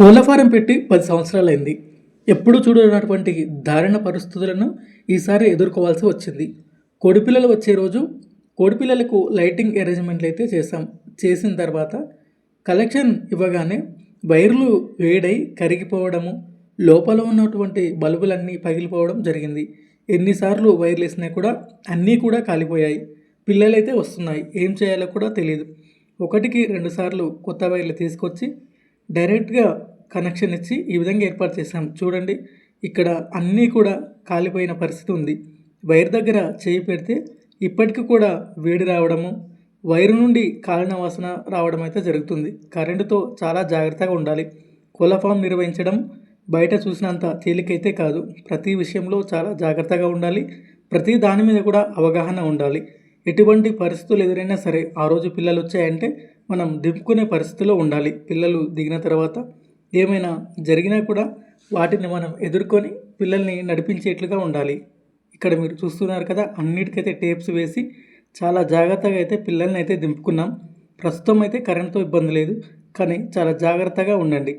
కోళ్ళ ఫారం పెట్టి పది సంవత్సరాలైంది. ఎప్పుడు చూడనటువంటి దారుణ పరిస్థితులను ఈసారి ఎదుర్కోవాల్సి వచ్చింది. కోడిపిల్లలు వచ్చే రోజు కోడిపిల్లలకు లైటింగ్ అరేంజ్మెంట్లు అయితే చేశాం. చేసిన తర్వాత కలెక్షన్ ఇవ్వగానే వైర్లు వేడై కరిగిపోవడము లోపల ఉన్నటువంటి బల్బులన్నీ పగిలిపోవడం జరిగింది. ఎన్నిసార్లు వైర్లు వేసినా కూడా అన్నీ కూడా కాలిపోయాయి. పిల్లలైతే వస్తున్నాయి. ఏం చేయాలో కూడా తెలియదు ఒకటికి రెండుసార్లు కొత్త వైర్లు తీసుకొచ్చి డైరెక్ట్గా కనెక్షన్ ఇచ్చి ఈ విధంగా ఏర్పాటు చేశాం. చూడండి ఇక్కడ అన్నీ కూడా కాలిపోయిన పరిస్థితి ఉంది. వైర్ దగ్గర చేయి పెడితే ఇప్పటికీ కూడా వేడి రావడము వైరు నుండి కాలిన వాసన రావడం అయితే జరుగుతుంది. కరెంటుతో చాలా జాగ్రత్తగా ఉండాలి. కోళ్ళ నిర్వహించడం బయట చూసినంత తేలికైతే కాదు. ప్రతి విషయంలో చాలా జాగ్రత్తగా ఉండాలి. ప్రతి దాని మీద కూడా అవగాహన ఉండాలి. ఎటువంటి పరిస్థితులు ఎదురైనా సరే ఆ రోజు పిల్లలు వచ్చాయంటే మనం దింపుకునే పరిస్థితిలో ఉండాలి. పిల్లలు దిగిన తర్వాత ఏమైనా జరిగినా కూడా వాటిని మనం ఎదుర్కొని పిల్లల్ని నడిపించేట్లుగా ఉండాలి. ఇక్కడ మీరు చూస్తున్నారు కదా అన్నిటికైతే టేప్స్ వేసి చాలా జాగ్రత్తగా అయితే పిల్లల్ని అయితే దింపుకున్నాం. ప్రస్తుతం అయితే కరెంట్తో ఇబ్బంది లేదు కానీ చాలా జాగ్రత్తగా ఉండండి.